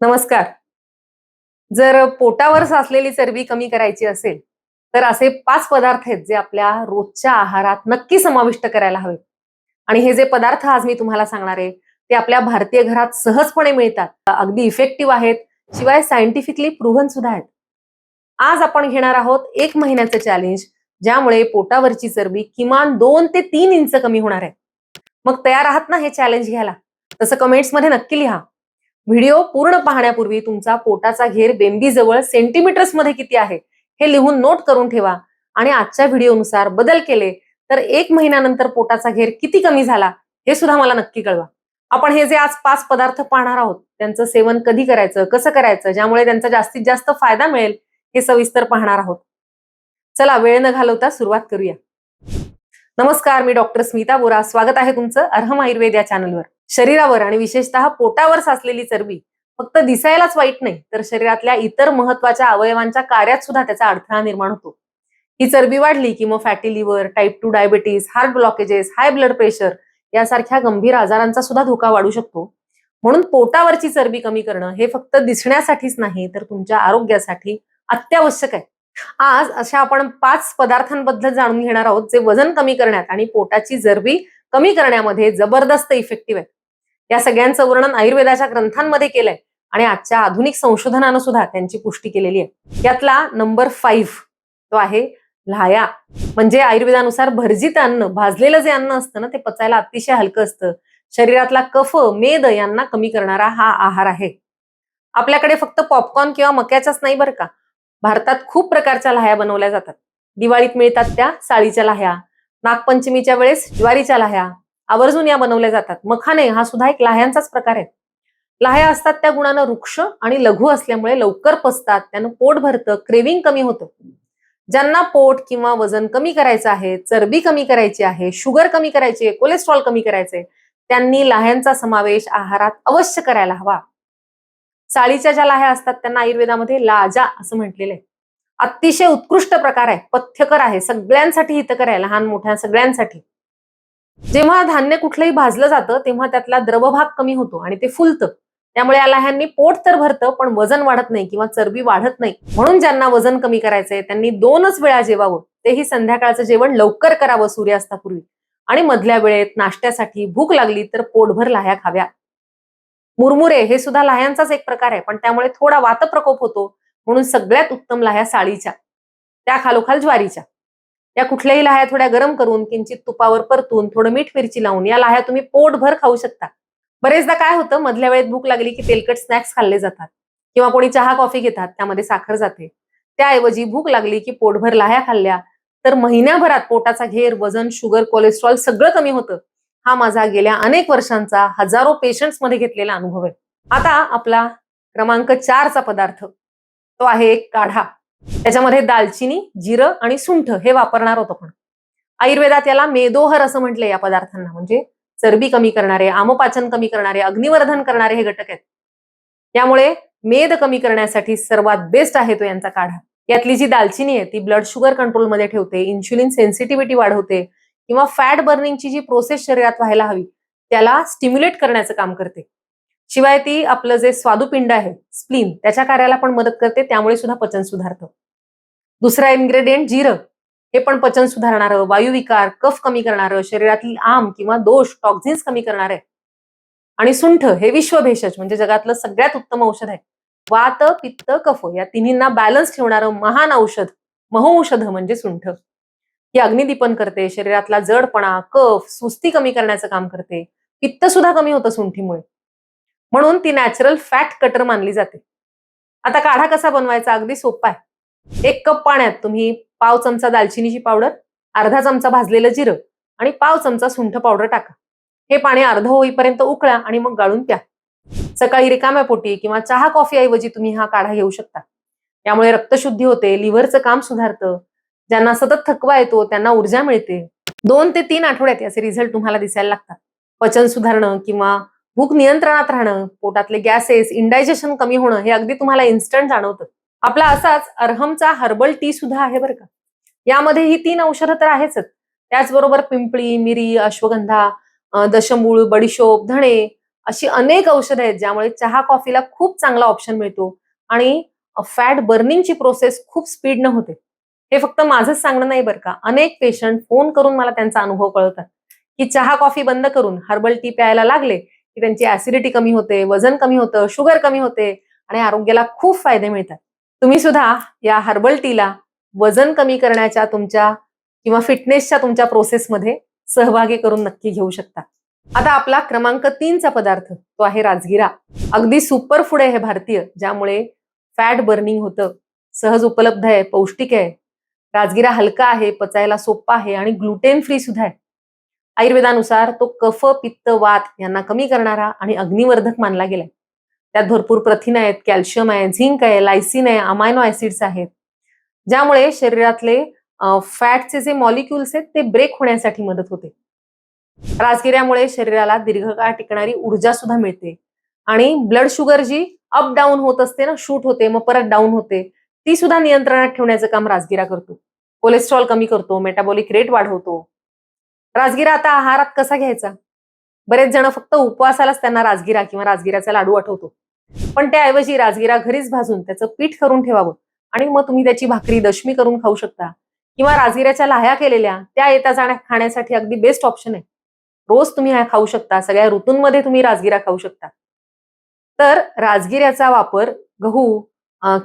नमस्कार. जर पोटावर साचलेली चरबी कमी करायची असेल तर असे पाच पदार्थ आहेत जे आपल्या रोजच्या आहारात नक्की समाविष्ट करायला हवेत. आणि हे जे पदार्थ आज मी तुम्हाला सांगणार आहे ते आपल्या भारतीय घरात सहजपणे मिळतात. अगदी इफेक्टिव्ह आहेत शिवाय सायंटिफिकली प्रूव्हन सुद्धा आहेत. आज आपण घेणार आहोत एक महिन्याचं चॅलेंज ज्यामुळे पोटावरची चरबी किमान दोन ते तीन इंच कमी होणार आहे. मग तयार आहात ना हे चॅलेंज घ्यायला? तसं कमेंट्समध्ये नक्की लिहा. व्हिडिओ पूर्ण पाहण्यापूर्वी तुमचा पोटाचा घेर बेंबीजवळ सेंटीमीटर्समध्ये किती आहे हे लिहून नोट करून ठेवा. आणि आजच्या व्हिडिओनुसार बदल केले तर एक महिन्यानंतर पोटाचा घेर किती कमी झाला हे सुद्धा मला नक्की कळवा. आपण हे जे आज पाच पदार्थ पाहणार आहोत त्यांचं सेवन कधी करायचं कसं करायचं ज्यामुळे त्यांचा जास्तीत जास्त फायदा मिळेल हे सविस्तर पाहणार आहोत. चला वेळ न घालवता सुरुवात करूया. नमस्कार मी डॉक्टर स्मिता बोरा. स्वागत आहे तुमचं अर्हम आयुर्वेद या चॅनलवर शरीरावर आणि विशेषतः पोटावर साचलेली चरबी फक्त दिसायलाच वाईट नाही तर शरीरातल्या इतर महत्त्वाच्या अवयवांच्या कार्यात सुद्धा त्याचा अडथळा निर्माण होतो. ही चरबी वाढली की मग fatty liver type two diabetes heart blockages high blood pressure यासारख्या गंभीर आजारांचा सुद्धा धोका वाढू शकतो. म्हणून पोटावरची चरबी कमी करणं हे फक्त दिसण्यासाठीच नाही तर तुमच्या आरोग्यासाठी अत्यावश्यक आहे. आज अशा आपण पाच पदार्थांबद्दल जाणून घेणार आहोत जे वजन कमी करण्यात आणि पोटाची चरबी कमी करण्यामध्ये जबरदस्त इफेक्टिव्ह आहे या सगळ्यांचं वर्णन आयुर्वेदाच्या ग्रंथांमध्ये केलंय. आणि आजच्या आधुनिक संशोधनानं सुद्धा त्यांची पुष्टी केलेली आहे. यातला नंबर फाईव्ह तो आहे लाया म्हणजे आयुर्वेदानुसार भरजित अन्न भाजलेलं जे अन्न असतं ना ते पचायला अतिशय हलकं असतं. शरीरातला कफ मेद यांना कमी करणारा हा आहार आहे. आपल्याकडे फक्त पॉपकॉर्न किंवा मक्याच्याच नाही बरं का? भारतात खूप प्रकारच्या लाह्या बनवल्या जातात. दिवाळीत मिळतात त्या साळीच्या लाह्या नागपंचमीच्या वेळेस ज्वारीच्या लाह्या आवर्जून या बनवल्या जातात. मखाने हा सुद्धा एक लाह्यांचाच प्रकार आहे. लाह्या असतात त्या गुणानं वृक्ष आणि लघु असल्यामुळे लवकर पचतात त्यानं पोट भरतं क्रेविंग कमी होतं. ज्यांना पोट किंवा वजन कमी करायचं आहे चरबी कमी करायची आहे शुगर कमी करायची आहे कोलेस्ट्रॉल कमी करायचंय त्यांनी लाह्यांचा समावेश आहारात अवश्य करायला हवा. साळीच्या ज्या लाह्या असतात त्यांना आयुर्वेदामध्ये लाजा असं म्हटलेलं आहे. अतिशय उत्कृष्ट प्रकार आहे. पथ्यकर आहे. सगळ्यांसाठी हितकर आहे. लहान मोठ्या सगळ्यांसाठी. जेव्हा धान्य कुठलंही भाजलं जातं तेव्हा त्यातला द्रवभाग कमी होतो आणि ते फुलतं. त्यामुळे या लाह्यांनी पोट तर भरतं पण वजन वाढत नाही किंवा चरबी वाढत नाही. म्हणून ज्यांना वजन कमी करायचंय त्यांनी दोनच वेळा जेवावं. तेही संध्याकाळचं जेवण लवकर करावं सूर्यास्तापूर्वी. आणि मधल्या वेळेत नाश्त्यासाठी भूक लागली तर पोटभर लाह्या खाव्या. मुरमुरे हे सुद्धा लाह्यांचाच एक प्रकार आहे पण त्यामुळे थोडा वातप्रकोप होतो म्हणून सगळ्यात उत्तम लाह्या साळीच्या. त्या खालोखाल ज्वारीच्या. या कुठल्याही लाह्या थोड्या गरम करून किंचित तुपावर परतून थोडं मीठ मिरची लावून या लाह्या तुम्ही पोटभर खाऊ शकता. बरेचदा काय होतं मधल्या वेळेत भूक लागली की तेलकट स्नॅक्स खाल्ले जातात. किंवा कोणी चहा कॉफी घेतात त्यामध्ये साखर जाते. त्याऐवजी भूक लागली की पोटभर लाह्या खाल्ल्या तर महिन्याभरात पोटाचा घेर वजन शुगर कोलेस्ट्रॉल सगळं कमी होतं. हा माझा गेल्या अनेक वर्षांचा हजारो पेशंट्समध्ये घेतलेला अनुभव आहे. आता आपला क्रमांक चारचा पदार्थ तो आहे एक काढा. त्याच्यामध्ये दालचिनी जिरं आणि सुंठ हे वापरणार होतो आपण. आयुर्वेदात याला मेदोहर असं म्हटलंय या पदार्थांना. म्हणजे चरबी कमी करणारे आमपाचन कमी करणारे अग्निवर्धन करणारे हे घटक आहेत. त्यामुळे मेद कमी करण्यासाठी सर्वात बेस्ट आहे तो यांचा काढा. यातली जी दालचिनी आहे ती ब्लड शुगर कंट्रोलमध्ये ठेवते इन्शुलिन सेन्सिटिव्हिटी वाढवते किंवा फॅट बर्निंगची जी प्रोसेस शरीरात व्हायला हवी त्याला स्टिम्युलेट करण्याचं काम करते. शिवाय ती आपलं जे स्वादुपिंड आहे स्प्लीन त्याच्या कार्याला पण मदत करते त्यामुळे सुद्धा पचन सुधारतं. दुसरा इन्ग्रेडियंट जिरं. हे पण पचन सुधारणारं वायुविकार कफ कमी करणारं शरीरातील आम किंवा दोष टॉक्झिन्स कमी करणार आहे. आणि सुंठ हे विश्वभेषज म्हणजे जगातलं सगळ्यात उत्तम औषध आहे. वात पित्त कफ या तिन्हींना बॅलन्स ठेवणारं महान औषध महौषध म्हणजे सुंठ. ही अग्निदीपन करते शरीरातला जडपणा कफ सुस्ती कमी करण्याचं काम करते. पित्त सुद्धा कमी होतं सुंठीमुळे. म्हणून ती नॅचरल फॅट कटर मानली जाते. आता काढा कसा बनवायचा? अगदी सोपा आहे. एक कप पाण्यात तुम्ही पाव चमचा दालचिनीची पावडर अर्धा चमचा भाजलेलं जिरं आणि पाव चमचा सुंठ पावडर टाका. हे पाणी अर्ध होईपर्यंत उकळा आणि मग गाळून प्या. सकाळी रिकाम्या पोटी किंवा चहा कॉफी ऐवजी तुम्ही हा काढा घेऊ शकता. त्यामुळे रक्तशुद्धी होते लिव्हरचं काम सुधारतं. ज्यांना सतत थकवा येतो त्यांना ऊर्जा मिळते. दोन ते तीन आठवड्यात याचे रिझल्ट तुम्हाला दिसायला लागतात. पचन सुधारणं किंवा भूक नियंत्रणात राहणं पोटातले गॅसेस इंडायजेशन कमी होणं हे अगदी तुम्हाला इन्स्टंट जाणवतं. आपला असाच अर्हमचा हर्बल टी सुद्धा आहे बरं का. यामध्ये ही तीन औषधं तर आहेच. त्याचबरोबर पिंपळी मिरी अश्वगंधा दशमूळ बडीशोप धणे अशी अनेक औषधं आहेत ज्यामुळे चहा कॉफीला खूप चांगला ऑप्शन मिळतो आणि फॅट बर्निंगची प्रोसेस खूप स्पीडनं होते. हे फक्त माझंच सांगणं नाही बरं का. अनेक पेशंट फोन करून मला त्यांचा अनुभव कळवतात की चहा कॉफी बंद करून हर्बल टी प्यायला लागले की त्यांची ऍसिडिटी कमी होते वजन कमी होतं शुगर कमी होते आणि आरोग्याला खूप फायदे मिळतात. तुम्ही सुद्धा या हर्बल टीला वजन कमी करण्याच्या तुमच्या किंवा फिटनेसच्या तुमच्या प्रोसेसमध्ये सहभागी करून नक्की घेऊ शकता. आता आपला क्रमांक तीनचा पदार्थ तो आहे राजगिरा. अगदी सुपर फूड आहे हे भारतीय ज्यामुळे फॅट बर्निंग होतं सहज उपलब्ध आहे पौष्टिक आहे. राजगिरा हलका आहे पचायला सोपा आहे आणि ग्लुटेन फ्री सुद्धा आहे. आयुर्वेदानुसार तो कफ पित्त वात यांना कमी करणारा आणि अग्निवर्धक मानला गेलाय. त्यात भरपूर प्रथिन आहेत कॅल्शियम आहे झिंक आहे लायसिन आहे अमायनो ऍसिड्स आहेत. ज्यामुळे शरीरातले फॅटचे जे मॉलिक्युल्स आहेत ते ब्रेक होण्यासाठी मदत होते. राजगिऱ्यामुळे शरीराला दीर्घकाळ टिकणारी ऊर्जा सुद्धा मिळते. आणि ब्लड शुगर जी अप डाऊन होत असते ना शूट होते मग परत डाऊन होते ती सुद्धा नियंत्रणात ठेवण्याचं काम राजगिरा करतो. कोलेस्ट्रॉल कमी करतो मेटाबॉलिक रेट वाढवतो. राजगिरा आता आहारात कसा घ्यायचा? बरेच जण फक्त उपवासालाच त्यांना राजगिरा किंवा राजगिराचा लाडू आठवतो. पण त्याऐवजी राजगिरा घरीच भाजून त्याचं पीठ करून ठेवावं आणि मग तुम्ही त्याची भाकरी दशमी करून खाऊ शकता. किंवा राजगिऱ्याच्या लाह्या केलेल्या त्या येता जाण्या खाण्यासाठी अगदी बेस्ट ऑप्शन आहे. रोज तुम्ही ह्या खाऊ शकता सगळ्या ऋतूंमध्ये तुम्ही राजगिरा खाऊ शकता. तर राजगिऱ्याचा वापर गहू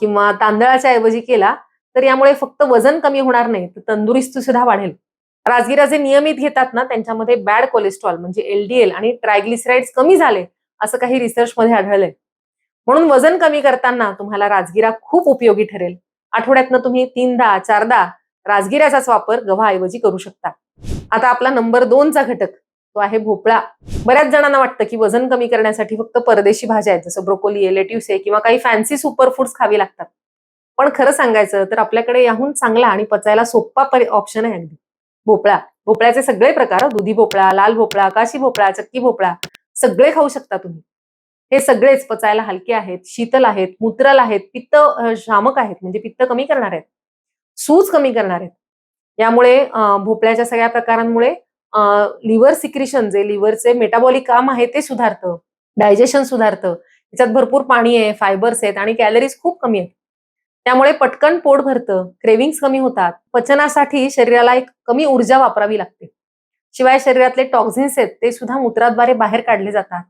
किंवा तांदळाच्या ऐवजी केला तर यामुळे फक्त वजन कमी होणार नाही तर तंदुरुस्ती सुद्धा वाढेल. राजगिरा जे नियमित घेतात ना त्यांच्यामध्ये बॅड कोलेस्ट्रॉल म्हणजे एलडीएल आणि ट्रायग्लिसराइड्स कमी झाले असं काही रिसर्चमध्ये आढळलंय. म्हणून वजन कमी करताना तुम्हाला राजगिरा खूप उपयोगी ठरेल. आठवड्यातनं तुम्ही तीनदा चारदा राजगिऱ्याचाच वापर गव्हाऐवजी करू शकता. आता आपला नंबर दोनचा घटक तो आहे भोपळा. बऱ्याच जणांना वाटतं की वजन कमी करण्यासाठी फक्त परदेशी भाज्या आहेत जसं ब्रोकोली आहे लेट्यूस आहे किंवा काही फॅन्सी सुपर फूड्स खावी लागतात. पण खरं सांगायचं तर आपल्याकडे याहून चांगला आणि पचायला सोपा ऑप्शन आहे अगदी. भोपळा. भोपळ्याचे सगळे प्रकार दुधी भोपळा लाल भोपळा काशी भोपळा चक्की भोपळा सगळे खाऊ शकता तुम्ही. हे सगळेच पचायला हलके आहेत शीतल आहेत मूत्रल आहेत पित्त शामक आहेत म्हणजे पित्त कमी करणार आहेत. सूज कमी करणार आहेत. यामुळे भोपळ्याच्या सगळ्या प्रकारांमुळे लिव्हर सिक्रिशन जे लिव्हरचे मेटाबॉलिक काम आहे ते सुधारतं डायजेशन सुधारतं. त्याच्यात भरपूर पाणी आहे फायबर्स आहेत आणि कॅलरीज खूप कमी आहेत. त्यामुळे पटकन पोट भरतं क्रेविंग्स कमी होतात पचनासाठी शरीराला एक कमी ऊर्जा वापरावी लागते. शिवाय शरीरातले टॉक्झिन्स आहेत ते सुद्धा मूत्राद्वारे बाहेर काढले जातात.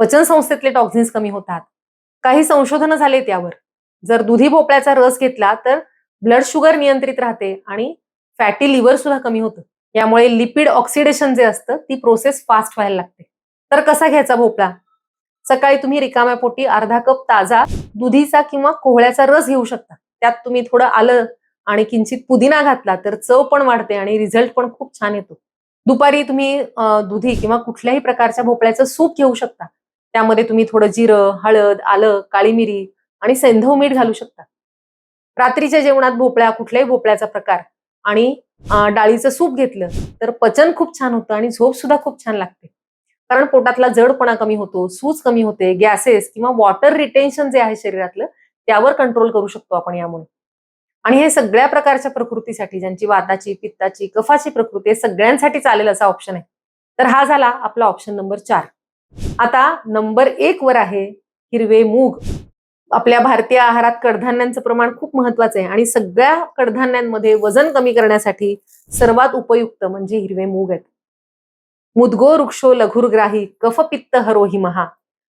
पचन संस्थेतले टॉक्झिन्स कमी होतात. काही संशोधनं झाले त्यावर जर दुधी भोपळ्याचा रस घेतला तर ब्लड शुगर नियंत्रित राहते आणि फॅटी लिव्हर सुद्धा कमी होतं. यामुळे लिपिड ऑक्सिडेशन जे असतं ती प्रोसेस फास्ट व्हायला लागते. तर कसा घ्यायचा भोपळा? सकाळी तुम्ही रिकाम्या पोटी अर्धा कप ताजा दुधीचा किंवा कोहळ्याचा रस घेऊ शकता. त्यात तुम्ही थोडं आलं आणि किंचित पुदिना घातला तर चव पण वाढते आणि रिझल्ट पण खूप छान येतो. दुपारी तुम्ही दुधी किंवा कुठल्याही प्रकारच्या भोपळ्याचं सूप घेऊ शकता. त्यामध्ये तुम्ही थोडं जिरं हळद आलं काळी मिरी आणि सेंधव मीठ घालू शकता. रात्रीच्या जेवणात भोपळ्या कुठल्याही भोपळ्याचा प्रकार आणि डाळीचं सूप घेतलं तर पचन खूप छान होतं आणि झोप सुद्धा खूप छान लागते. कारण पोटातला जडपणा कमी होतो सूज कमी होते गॅसेस किंवा वॉटर रिटेन्शन जे आहे शरीरातलं त्यावर कंट्रोल करू शकतो आपण यामुळे. आणि हे सगळ्या प्रकारच्या प्रकृतीसाठी ज्यांची वाताची पित्ताची कफाची प्रकृती सगळ्यांसाठी चालेल असा ऑप्शन आहे. तर हा झाला आपला ऑप्शन नंबर चार. आता नंबर एक वर आहे हिरवे मूग. आपल्या भारतीय आहारात कडधान्यांचं प्रमाण खूप महत्वाचं आहे आणि सगळ्या कडधान्यांमध्ये वजन कमी करण्यासाठी सर्वात उपयुक्त म्हणजे हिरवे मूग आहेत. मुद्गो वृक्षो लघुरग्राही कफपित्त हरोही महा।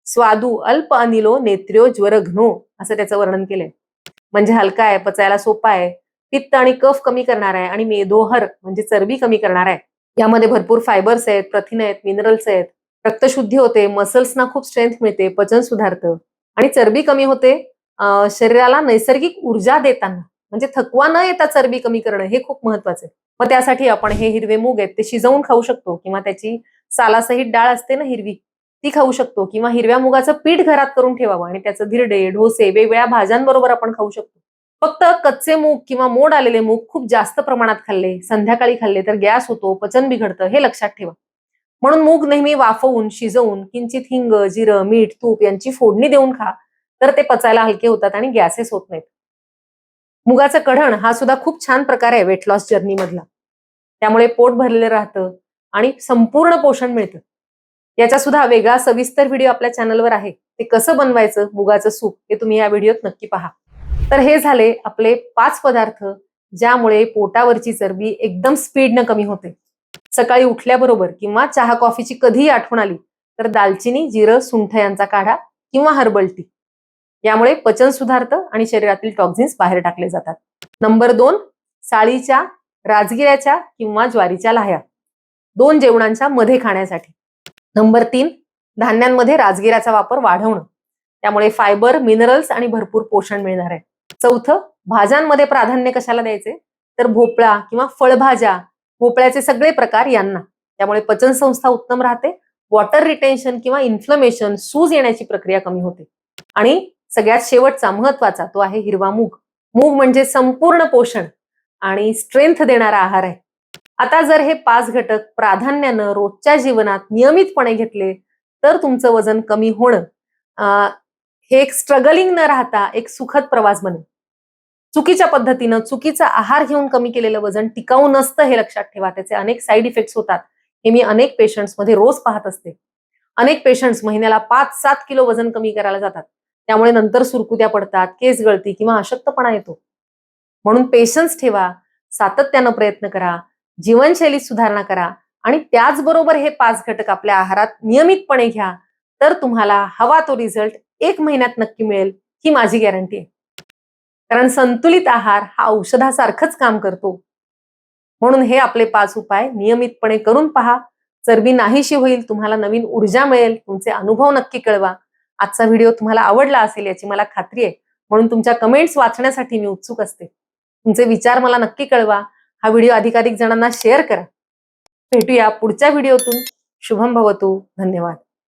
स्वादू अल्प अनिलो नेत्र्यो ज्वर घ्नो असं त्याचं वर्णन केलंय. म्हणजे हलका आहे पचायला सोपा आहे. पित्त आणि कफ कमी करणार आहे आणि मेदोहर म्हणजे चरबी कमी करणार आहे. यामध्ये भरपूर फायबर्स आहेत प्रथिन आहेत मिनरल्स आहेत. रक्तशुद्धी होते मसल्सना खूप स्ट्रेंथ मिळते पचन सुधारतं. आणि चरबी कमी होते शरीराला नैसर्गिक ऊर्जा देताना. म्हणजे थकवा न येता चरबी कमी करणं हे खूप महत्वाचं आहे. मग त्यासाठी आपण हे हिरवे मूग आहेत ते शिजवून खाऊ शकतो किंवा त्याची सालासहित डाळ असते ना हिरवी ती खाऊ शकतो किंवा हिरव्या मुगाचं पीठ घरात करून ठेवावं आणि त्याचं धिरडे ढोसे वेगवेगळ्या भाज्यांबरोबर आपण खाऊ शकतो. फक्त कच्चे मूग किंवा मोड आलेले मूग खूप जास्त प्रमाणात खाल्ले संध्याकाळी खाल्ले तर गॅस होतो पचन बिघडतं हे लक्षात ठेवा. म्हणून मूग नेहमी वाफवून शिजवून किंचित हिंग जिरं मीठ तूप यांची फोडणी देऊन खा तर ते पचायला हलके होतात आणि गॅसेस होत नाहीत. मुगाचं कढण हा सुद्धा खूप छान प्रकार आहे वेट लॉस जर्नी मधला. त्यामुळे पोट भरलेलं राहतं आणि संपूर्ण पोषण मिळतं. याचा सुद्धा वेगळा सविस्तर व्हिडिओ आपल्या चॅनलवर आहे. ते कसं बनवायचं मुगाचं सूप हे तुम्ही या व्हिडिओत नक्की पहा. तर हे झाले आपले पाच पदार्थ ज्यामुळे पोटावरची चरबी एकदम स्पीडनं कमी होते. सकाळी उठल्याबरोबर किंवा चहा कॉफीची कधीही आठवण आली तर दालचिनी जिरं सुंठ यांचा काढा किंवा हर्बल टी. यामुळे पचन सुधारतं आणि शरीरातील टॉक्झिन्स बाहेर टाकले जातात. नंबर दोन साळीच्या राजगिऱ्याच्या किंवा ज्वारीच्या लाह्या. दोन जेवणांच्या मध्ये खाण्यासाठी. नंबर तीन धान्यांमध्ये राजगिऱ्याचा वापर वाढवणं. त्यामुळे फायबर मिनरल्स आणि भरपूर पोषण मिळणार आहे. चौथं भाज्यांमध्ये प्राधान्य कशाला द्यायचे? तर भोपळा किंवा फळभाज्या भोपळ्याचे सगळे प्रकार यांना. त्यामुळे पचन संस्था उत्तम राहते वॉटर रिटेन्शन किंवा इन्फ्लमेशन सूज येण्याची प्रक्रिया कमी होते. आणि सगळ्यात शेवटचा महत्त्वाचा तो आहे हिरवा मूग. मूग म्हणजे संपूर्ण पोषण आणि स्ट्रेंथ देणारा आहार आहे. आता जर हे पाच घटक प्राधान्यानं रोजच्या जीवनात नियमितपणे घेतले तर तुमचं वजन कमी होणं हे एक स्ट्रगलिंग न राहता एक सुखद प्रवास बनेल. चुकीच्या पद्धतीनं चुकीचा आहार घेऊन कमी केलेलं वजन टिकाऊ नसतं हे लक्षात ठेवा. त्याचे अनेक साईड इफेक्ट्स होतात. हे मी अनेक पेशंट्समध्ये रोज पाहत असते. अनेक पेशंट्स महिन्याला पाच सात किलो वजन कमी करायला जातात. त्यामुळे नंतर सुरकुत्या पडतात केस गळती किंवा अशक्तपणा येतो. म्हणून पेशन्स ठेवा सातत्यानं प्रयत्न करा जीवनशैलीत सुधारणा करा आणि त्याचबरोबर हे पाच घटक आपल्या आहारात नियमितपणे घ्या तर तुम्हाला हवा तो रिझल्ट एक महिन्यात नक्की मिळेल ही माझी गॅरंटी आहे. कारण संतुलित आहार हा औषधासारखंच काम करतो. म्हणून हे आपले पाच उपाय नियमितपणे करून पहा. चरबी नाहीशी होईल तुम्हाला नवीन ऊर्जा मिळेल तुमचे अनुभव नक्की कळवा. आजचा व्हिडिओ तुम्हाला आवडला असेल याची मला खात्री आहे. म्हणून तुमच्या कमेंट्स वाचण्यासाठी मी उत्सुक असते. तुमचे विचार मला नक्की कळवा. हा व्हिडिओ अधिकाधिक जणांना शेअर करा. भेटूया पुढच्या व्हिडिओतून. शुभम भवतू. धन्यवाद.